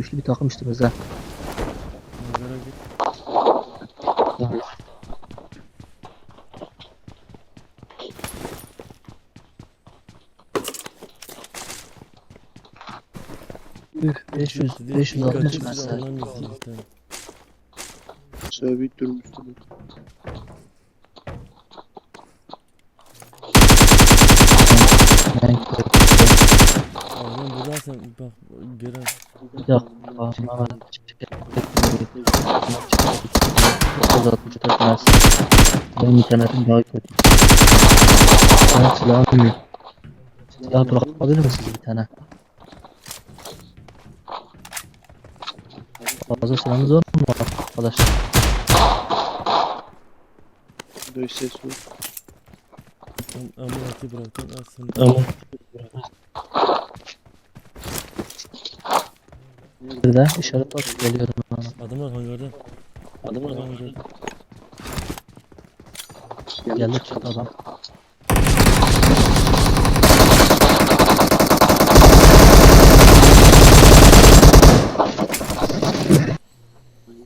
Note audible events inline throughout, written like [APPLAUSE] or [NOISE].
Üçlü bir takım üstümüzde. Nazara git. Üf 500 560 metre. Anlamıyorsun işte. Sabit durmuştum. Ben Oğlum buradasın bak gören. Yok. Ama Uzatmış takmaz. Benim internetim daha kötü. Ben silahım yok. Silah bırakmadınız mı siz bir tane? Fazla silahınız var mı arkadaşlar? Burada ses var. Ameliyatı bıraktın aslında. Tamam. Bir de işaret bak geliyorum bana. Adamlar hangarda. Adamlar hangarda. Geldi çıktı adam.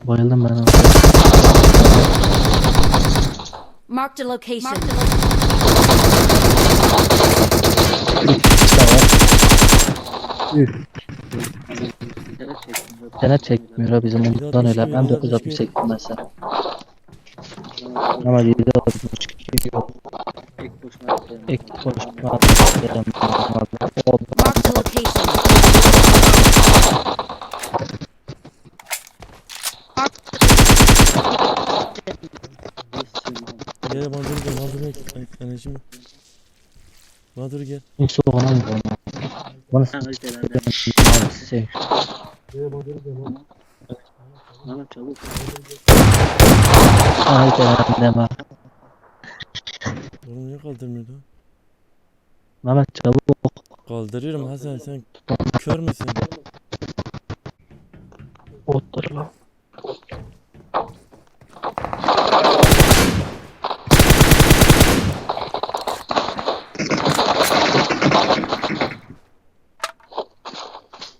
Bayıldım ben abi. Marked a location. Gene çekmiyor ha bizim ondan öyle. Ben 960 çektim mesela. Ama 762 yok. Ek konuşma atacağım. O Marked a location. Gel Bandur gel Bandur gel. Enerji mi? Bandur gel. Yoksa ona mı bana? Bana maalesef şey. Ay deme deme. Oğlum niye kaldırmıyordu? Mehmet çabuk. Kaldırıyorum Hasan sen kör müsün? Ottur lan.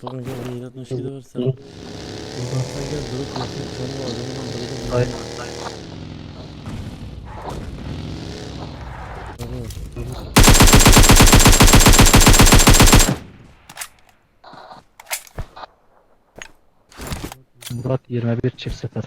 Bakın gel 762 de var sen. Sen gel durup yakın sonu var adamın durup Aynen. Murat 21 çift sefer.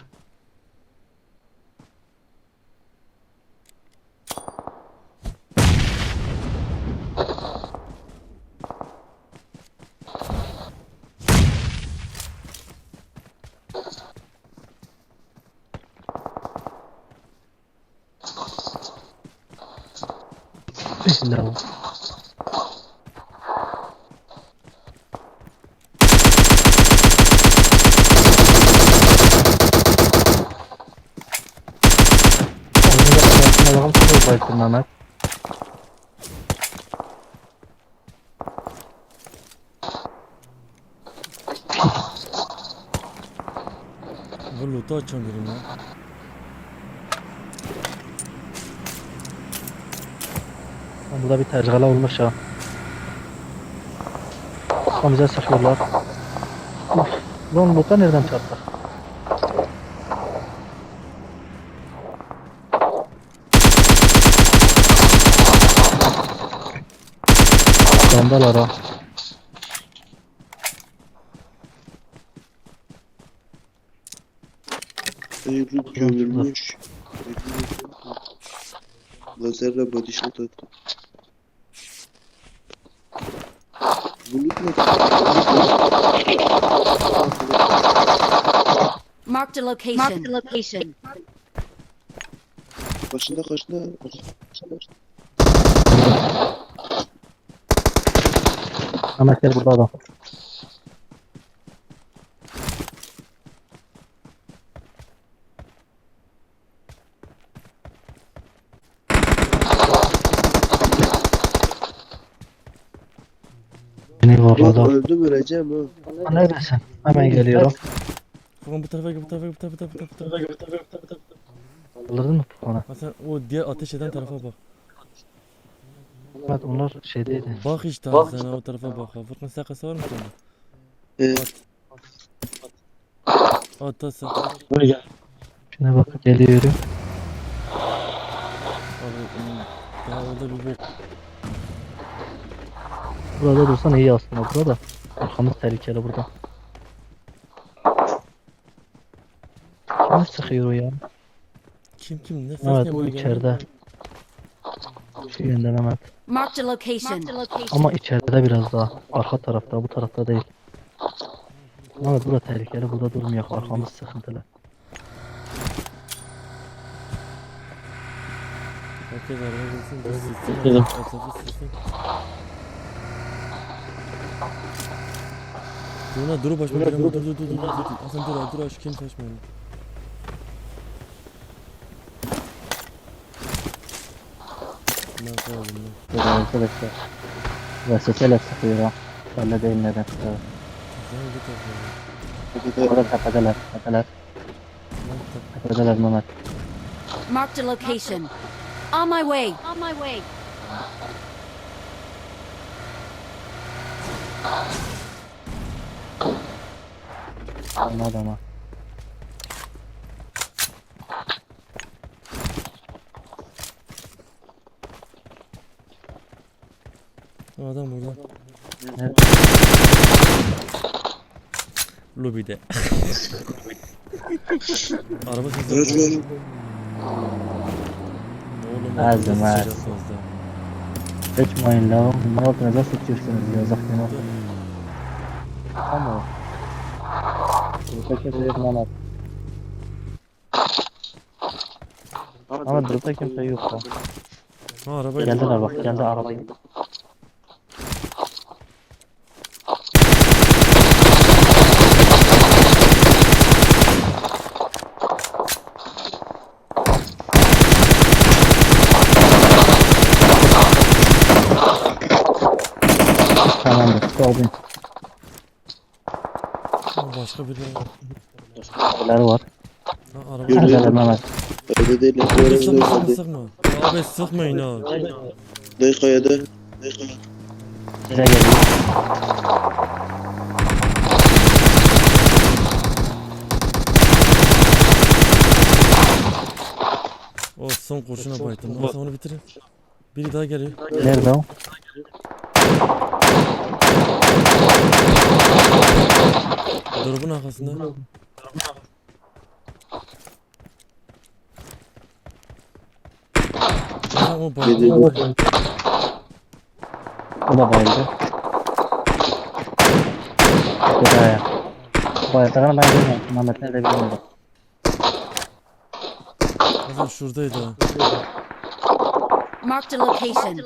Bismillah. Bakalım çok bayıldım Mehmet. Bu loot'u açamıyorum ya. Burada bir tercihler olmuş. Tam bize sıkıyorlar. Of. Lan loot'a nereden çarptı? Sondalar ha. Eyüp gömülmüş. Lazerle body shot attı. Bulut ne? Marked a location. Marked a location. Başında kaçında? Ahmet gel burada adam. Beni var Lan adam. öldüm öleceğim ha. Neredesin? Hemen geliyorum. Bakın bu tarafa gel bu tarafa gel bu tarafa gel bu tarafa gel bu tarafa gel bu tarafa gel bu tarafa gel. Kaldırdın mı ona? Hasan o diğer ateş eden tarafa bak. Evet onlar şeydeydi. Bak işte Hasan o tarafa bak. Furkan sakası var mı sende? Ee, Hatta sen. Buraya gel. Şuna bak geliyorum. Abi hmm, daha orada bir bok. Burada dursan iyi aslında burada. Arkamız tehlikeli burada. Kim sıkıyor o ya? Kim kim ne Evet fark bu içeride. Şu yönden Mehmet. Marked a location. Ama içeride biraz daha. Arka tarafta bu tarafta değil. Evet burada tehlikeli burada durmuyor. Arkamız sıkıntılı. Herkes araba gelsin. Biz silsin. Dedim. Etrafı silsin. Dur lan dur başıma gelme. Dur dur dur dur. dur. Hasan dur dur aşk kim kaçmayalım. Ben koyalım lan. Böyle arkadaşlar. Vesveseyle sıkıyor ha. Öyle değil neden sıkıyor. Orada tepedeler. Tak- Tepedeler Mehmet. Marked a location. On my way. On my way. Anladım ha. O Adam burada. Evet. Lobide. [LAUGHS] Araba var. Oğlum Azim, nasıl az. sıçacağız fazla? Sıçmayın la. Ne yaptınız? Nasıl sıçıyorsunuz yazık günah. Ama. Burada kimse yok Mehmet. Ama burada kimse yok ha. Ha araba Geldiler bak geldi arabayı. Ha, Başka biri var. Neler var? Ha araba. Yürü. Neler Mehmet? Öyle değil. Abi arada sıkma öyle. sıkma. Abi sıkmayın ha. Dayı kayada. Nereye geliyor? O son kurşuna bayıldım. Nasıl onu bitirin. Biri daha geliyor. Nerede o? Drop'un arkasında. Bayıldı. Yedi. O da bayıldı. Bir daha ya. Bayıldığını ben bilmiyorum. Mehmet nerede bilmiyorum. Hasan şuradaydı ha. Marked a location.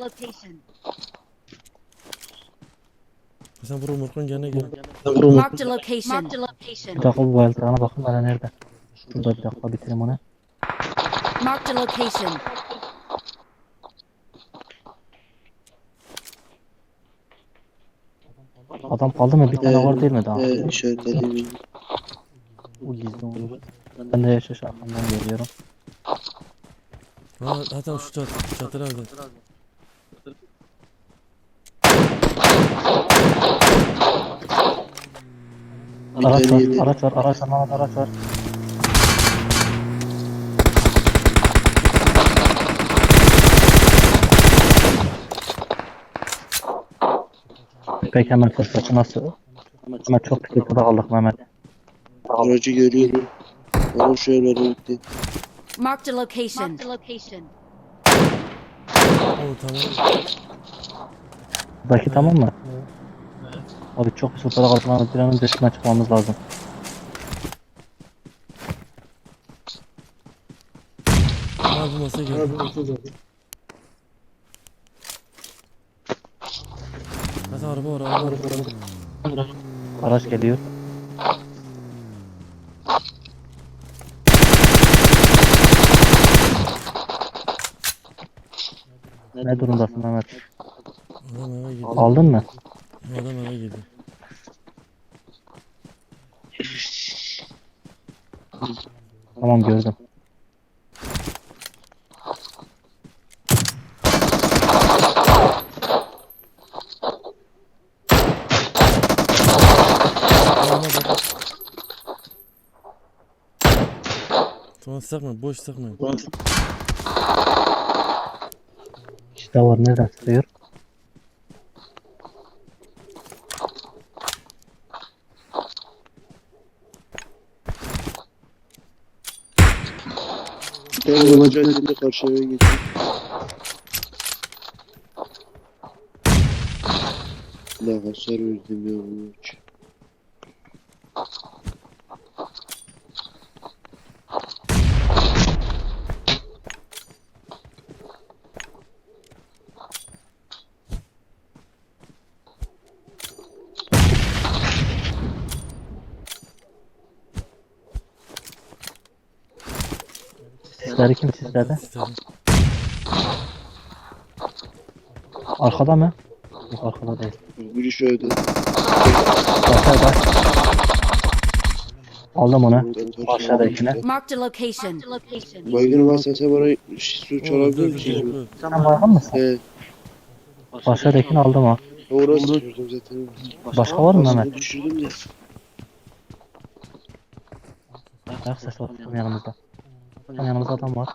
Sen buraya Murkun gene gel. Marked a location. Marked a location. Dakika bu bayıldığına bakın bana nerede. Şurada bir dakika bitireyim onu. Marked a location. Adam kaldı mı? Bir tane var değil mi daha? Ee, işaretlediğim. O gizli oluyor. Ben de arkamdan geliyorum. Ha zaten şu çat, çatır evde. Araç var, araç var, araç var, Mehmet araç var. Peki hemen fırsatı nasıl? Hemen çok sıkıntıda kaldık Mehmet. Aracı görüyorum. Ama evlere gitti. Marked a location. Marked a location. O tamam. Buradaki tamam mı? Abi çok sıkıntıda kaldık Mehmet. Bir an önce dışına çıkmamız lazım. Ha bu masaya gel. Hasan araba var araba var. Araç geliyor. Ne durumdasın Mehmet? Aldın mı? Adam eve girdi. Tamam gördüm. Adama bak. Bana sıkmayın boş sıkmayın. İşte var nereden sıkıyor? Ben Ramazan caddesinde karşı eve geçiyorum. Ne hasar verdim ya bu maç. Sesleri kim sizlerde? İstedim. Arkada mı? Yok arkada değil. Biri şöyle. Arkada. Aldım onu. Aşağıdakine. Marked a location. Baygın varsa sen bana su çalabilir misin? Sen baygın mısın? He. Aşağıdakini aldım ha. Orası düşürdüm zaten. Başka var mı Mehmet? Düşürdüm de. Ayak sesi var yanımızda. Yanımızda adam var.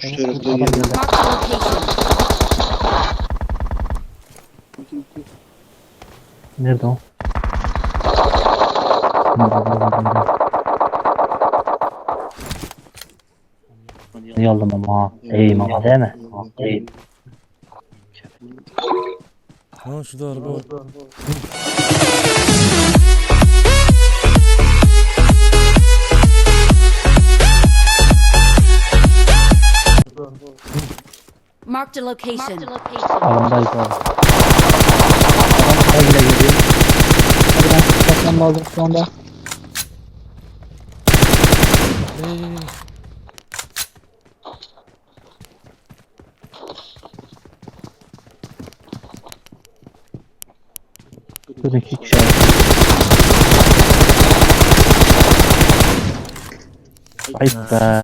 Şu tarafta Adam geldi. Nerede o? İyi aldım ama ha. İyi mama değil mi? Ha, iyi. Ha şurada araba var. Marked a location. Alındayız abi. Adam buraya bile geliyor. Hadi ben tutmasam lazım şu anda. Hey, hey, hey. Şurada iki kişi var. Ayıp be.